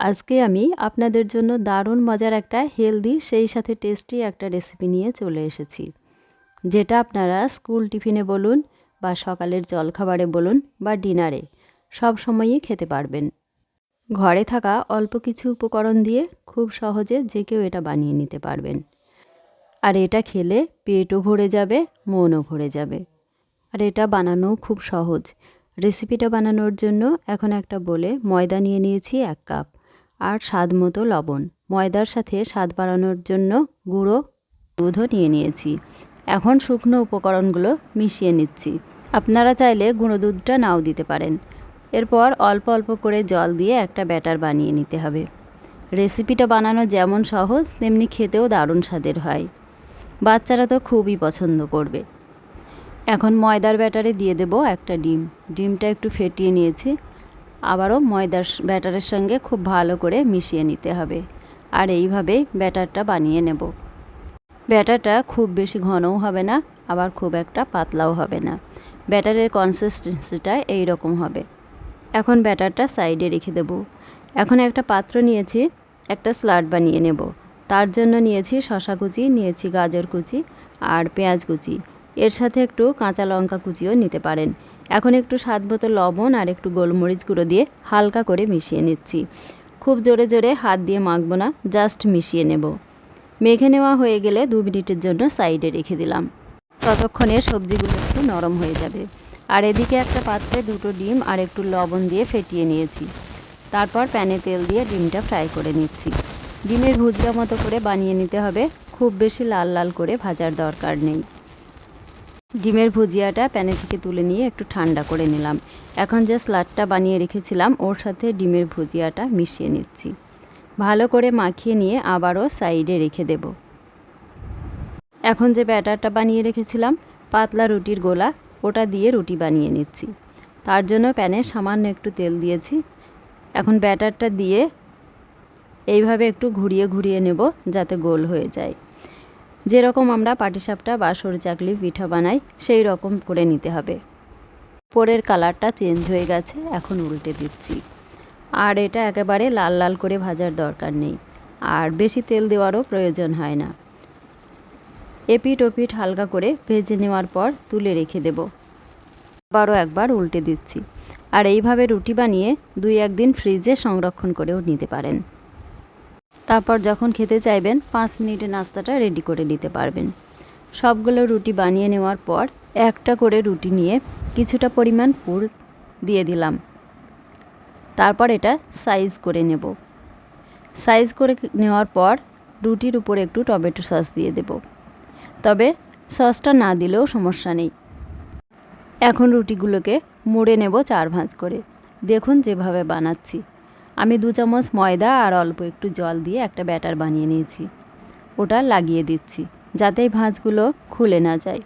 আজকে আমি আপনাদের জন্য দারুণ মজার একটা হেলদি সেই সাথে টেস্টি একটা রেসিপি নিয়ে চলে এসেছি। যেটা আপনারা স্কুল টিফিনে বলুন বা সকালের জলখাবারে বলুন বা ডিনারে সব সময়ই খেতে পারবেন। ঘরে থাকা অল্প কিছু উপকরণ দিয়ে খুব সহজে যে কেউ এটা বানিয়ে নিতে পারবেন। আর এটা খেলে পেটও ভরে যাবে, মনও ভরে যাবে। আর এটা বানানোও খুব সহজ। রেসিপিটা বানানোর জন্য এখন একটা বলে ময়দা নিয়ে নিয়েছি এক কাপ আর স্বাদ মতো লবণ। ময়দার সাথে স্বাদ বাড়ানোর জন্য গুঁড়ো দুধও নিয়ে নিয়েছি। এখন শুকনো উপকরণগুলো মিশিয়ে নিচ্ছি। আপনারা চাইলে গুঁড়ো দুধটা নাও দিতে পারেন। এরপর অল্প অল্প করে জল দিয়ে একটা ব্যাটার বানিয়ে নিতে হবে। রেসিপিটা বানানো যেমন সহজ, তেমনি খেতেও দারুণ স্বাদের হয়। বাচ্চারা তো খুবই পছন্দ করবে। এখন ময়দার ব্যাটারে দিয়ে দেব একটা ডিম। ডিমটা একটু ফেটিয়ে নিয়েছি। আবারও ময়দার ব্যাটারের সঙ্গে খুব ভালো করে মিশিয়ে নিতে হবে। আর এইভাবেই ব্যাটারটা বানিয়ে নেব। ব্যাটারটা খুব বেশি ঘনও হবে না, আবার খুব একটা পাতলাও হবে না। ব্যাটারের কনসিস্টেন্সিটা এই রকম হবে। এখন ব্যাটারটা সাইডে রেখে দেব। এখন একটা পাত্র নিয়েছি, একটা স্লাড বানিয়ে নেব। তার জন্য নিয়েছি শশা কুচি, নিয়েছি গাজর কুচি আর পেঁয়াজ কুচি। এর সাথে একটু কাঁচা লঙ্কা কুচিও নিতে পারেন। এখন একটু স্বাদ মতো লবণ আর একটু গোলমরিচ গুঁড়ো দিয়ে হালকা করে মিশিয়ে নিচ্ছি। খুব জোরে জোরে হাত দিয়ে মাখবো না, জাস্ট মিশিয়ে নেব। মেখে নেওয়া হয়ে গেলে দু মিনিটের জন্য সাইডে রেখে দিলাম। ততক্ষণে সবজিগুলো একটু নরম হয়ে যাবে। আর এদিকে একটা পাত্রে দুটো ডিম আর একটু লবণ দিয়ে ফেটিয়ে নিয়েছি। তারপর প্যানে তেল দিয়ে ডিমটা ফ্রাই করে নিচ্ছি। ডিমের ভুজরা মতো করে বানিয়ে নিতে হবে, খুব বেশি লাল লাল করে ভাজার দরকার নেই। ডিমের ভুজিয়াটা প্যানে থেকে তুলে নিয়ে একটু ঠান্ডা করে নিলাম। এখন যে স্লাডটা বানিয়ে রেখেছিলাম, ওর সাথে ডিমের ভুজিয়াটা মিশিয়ে নিচ্ছি। ভালো করে মাখিয়ে নিয়ে আবারও সাইডে রেখে দেব। এখন যে ব্যাটারটা বানিয়ে রেখেছিলাম, পাতলা রুটির গোলা, ওটা দিয়ে রুটি বানিয়ে নিচ্ছি। তার জন্য প্যানে সামান্য একটু তেল দিয়েছি। এখন ব্যাটারটা দিয়ে এইভাবে একটু ঘুরিয়ে ঘুরিয়ে নেব যাতে গোল হয়ে যায়। যেরকম আমরা পাটিসাপটা বা সরু চাকলি পিঠা বানাই, সেই রকম করে নিতে হবে। উপরের কালারটা চেঞ্জ হয়ে গেছে, এখন উল্টে দিচ্ছি। আর এটা একেবারে লাল লাল করে ভাজার দরকার নেই। আর বেশি তেল দেওয়ারও প্রয়োজন হয় না। এপিট ওপিট হালকা করে ভেজে নেওয়ার পর তুলে রেখে দেব। আবারও একবার উল্টে দিচ্ছি। আর এইভাবে রুটি বানিয়ে দুই একদিন ফ্রিজে সংরক্ষণ করেও নিতে পারেন। তারপর যখন খেতে চাইবেন, পাঁচ মিনিটে নাস্তাটা রেডি করে নিতে পারবেন। সবগুলো রুটি বানিয়ে নেওয়ার পর একটা করে রুটি নিয়ে কিছুটা পরিমাণ পুর দিয়ে দিলাম। তারপর এটা সাইজ করে নেব। সাইজ করে নেওয়ার পর রুটির উপর একটু টমেটো সস দিয়ে দেব। তবে সসটা না দিলেও সমস্যা নেই। এখন রুটিগুলোকে মুড়ে নেব চার ভাঁজ করে। দেখুন যেভাবে বানাচ্ছি। আমি দু চামচ ময়দা আর অল্প একটু জল দিয়ে একটা ব্যাটার বানিয়ে নিয়েছি। ওটা লাগিয়ে দিচ্ছি, যাতে ভাঁজগুলো খুলে না যায়।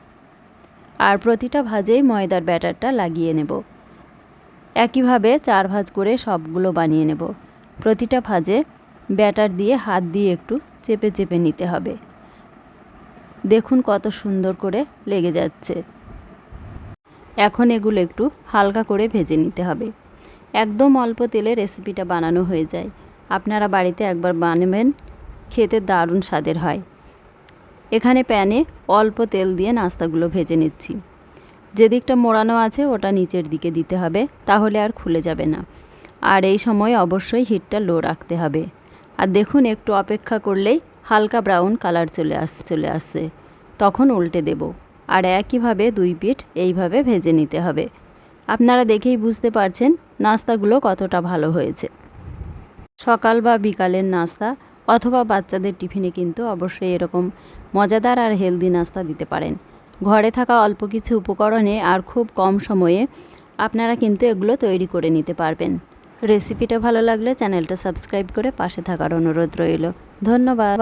আর প্রতিটা ভাজেই ময়দার ব্যাটারটা লাগিয়ে নেব। একইভাবে চার ভাজ করে সবগুলো বানিয়ে নেব। প্রতিটা ভাজে ব্যাটার দিয়ে হাত দিয়ে একটু চেপে চেপে নিতে হবে। দেখুন কত সুন্দর করে লেগে যাচ্ছে। এখন এগুলো একটু হালকা করে ভেজে নিতে হবে। একদম অল্প তেলে রেসিপিটা বানানো হয়ে যায়। আপনারা বাড়িতে একবার বানাবেন, খেতে দারুণ স্বাদের হয়। এখানে প্যানে অল্প তেল দিয়ে নাস্তাগুলো ভেজে নিচ্ছি। যেদিকটা মোড়ানো আছে, ওটা নিচের দিকে দিতে হবে, তাহলে আর খুলে যাবে না। আর এই সময় অবশ্যই হিটটা লো রাখতে হবে। আর দেখুন, একটু অপেক্ষা করলেই হালকা ব্রাউন কালার চলে আস, চলে আসছে। তখন উল্টে দেব। আর একইভাবে দুই পিঠ এইভাবে ভেজে নিতে হবে। আপনারা দেখেই বুঝতে পারছেন নাস্তাগুলো কতটা ভালো হয়েছে। সকাল বা বিকালের নাস্তা অথবা বাচ্চাদের টিফিনে কিন্তু অবশ্যই এরকম মজাদার আর হেলদি নাস্তা দিতে পারেন। ঘরে থাকা অল্প কিছু উপকরণে আর খুব কম সময়ে আপনারা কিন্তু এগুলো তৈরি করে নিতে পারবেন। রেসিপিটা ভালো লাগলে চ্যানেলটা সাবস্ক্রাইব করে পাশে থাকার অনুরোধ রইল। ধন্যবাদ।